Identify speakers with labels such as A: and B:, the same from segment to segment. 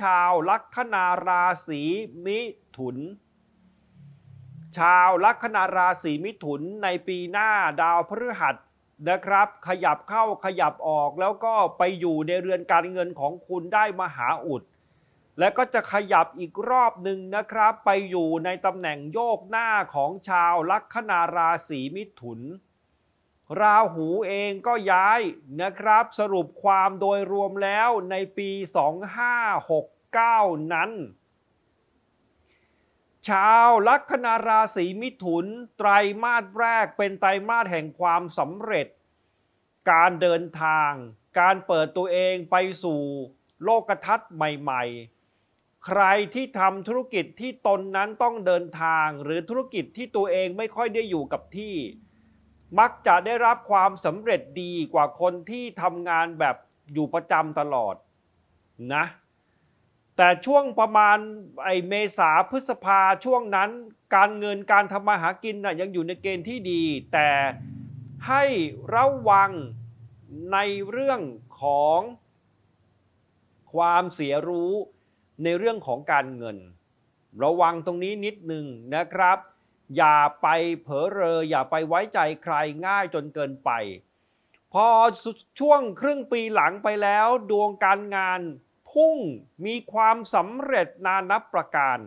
A: ชาวลัคนาราศีมิถุน ชาวลัคนาราศีมิถุนในปีหน้าดาวพฤหัสนะครับ ขยับเข้าขยับออกแล้วก็ไปอยู่ในเรือนการเงินของคุณได้มหาอุด และก็จะขยับอีกรอบหนึ่งนะครับ ไปอยู่ในตำแหน่งโยกหน้าของชาวลัคนาราศีมิถุน ราหูเองก็ย้ายนะครับ สรุปความโดยรวมแล้วในปี 2569 นั้น ชาวลัคนาราศีมิถุน ไตรมาสแรกเป็นไตรมาสแห่งความสำเร็จ การเดินทาง การเปิดตัวเองไปสู่โลกทัศน์ใหม่ ๆ ใครที่ทำธุรกิจที่ตนนั้นต้องเดินทาง หรือธุรกิจที่ตัวเองไม่ค่อยได้อยู่กับที่ มักจะได้รับความสำเร็จดีกว่าคนที่ทำงานแบบอยู่ประจำตลอดนะแต่ช่วงประมาณไอเมษาพฤษภาช่วงนั้น การเงินการทำมาหากินนะยังอยู่ในเกณฑ์ที่ดี แต่ให้ระวังในเรื่องของความเสียรู้ในเรื่องของการเงิน ระวังตรงนี้นิดหนึ่งนะครับ อย่าไปเผลอเรอ อย่าไปไว้ใจใครง่ายจนเกินไป พอช่วงครึ่งปีหลังไปแล้วดวงการงานพุ่งมีความสำเร็จนานับประการ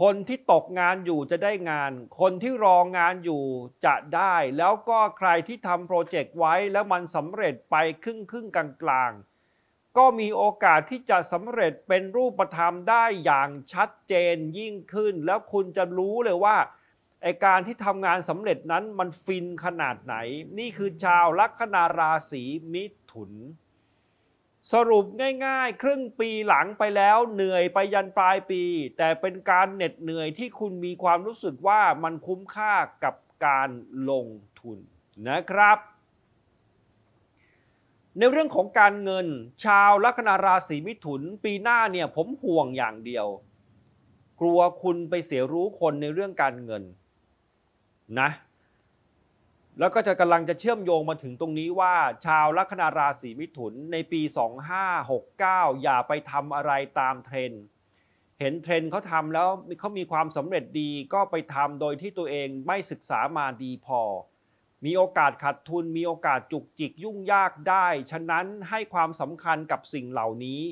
A: คนที่ตกงานอยู่จะได้งาน คนที่รองานอยู่จะได้ แล้วก็ใครที่ทำโปรเจกต์ไว้แล้วมันสำเร็จไปครึ่งครึ่งกลางกลางๆ ก็มีโอกาสที่จะสำเร็จเป็นรูปธรรมได้อย่างชัดเจนยิ่งขึ้น แล้วคุณจะรู้เลยว่าไอการที่ทำงานสำเร็จนั้นมันฟินขนาดไหน นี่คือชาวลัคนาราศีมิถุน สรุปง่ายๆ ครึ่งปีหลังไปแล้วเหนื่อยไปยันปลายปี แต่เป็นการเหน็ดเหนื่อยที่คุณมีความรู้สึกว่ามันคุ้มค่ากับการลงทุนนะครับ ในเรื่องของการเงิน ชาวลัคนาราศีมิถุน ปีหน้าเนี่ยผมห่วงอย่างเดียว กลัวคุณไปเสียรู้คนในเรื่องการเงินนะ แล้วก็จะกำลังจะเชื่อมโยงมาถึงตรงนี้ว่า ชาวลัคนาราศีมิถุนในปี 2569 อย่าไปทำอะไรตามเทรนด์เห็นเทรนด์เขาทำแล้วเขามีความสำเร็จดีก็ไปทำโดยที่ตัวเองไม่ศึกษามาดีพอ มีโอกาสขาดทุน มีโอกาสจุกจิกยุ่งยากได้ ฉะนั้นให้ความสำคัญกับสิ่งเหล่านี้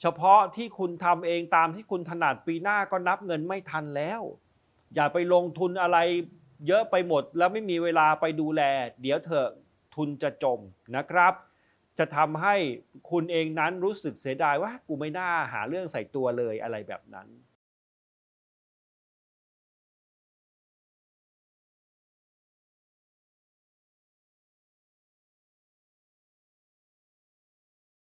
A: เฉพาะที่คุณทำเองตามที่คุณถนัดปีหน้าก็นับเงินไม่ทันแล้ว อย่าไปลงทุนอะไรเยอะไปหมด แล้วไม่มีเวลาไปดูแล เดี๋ยวเถอะทุนจะจมนะครับ จะทำให้คุณเองนั้นรู้สึกเสียดายว่ากูไม่น่าหาเรื่องใส่ตัวเลยอะไรแบบนั้น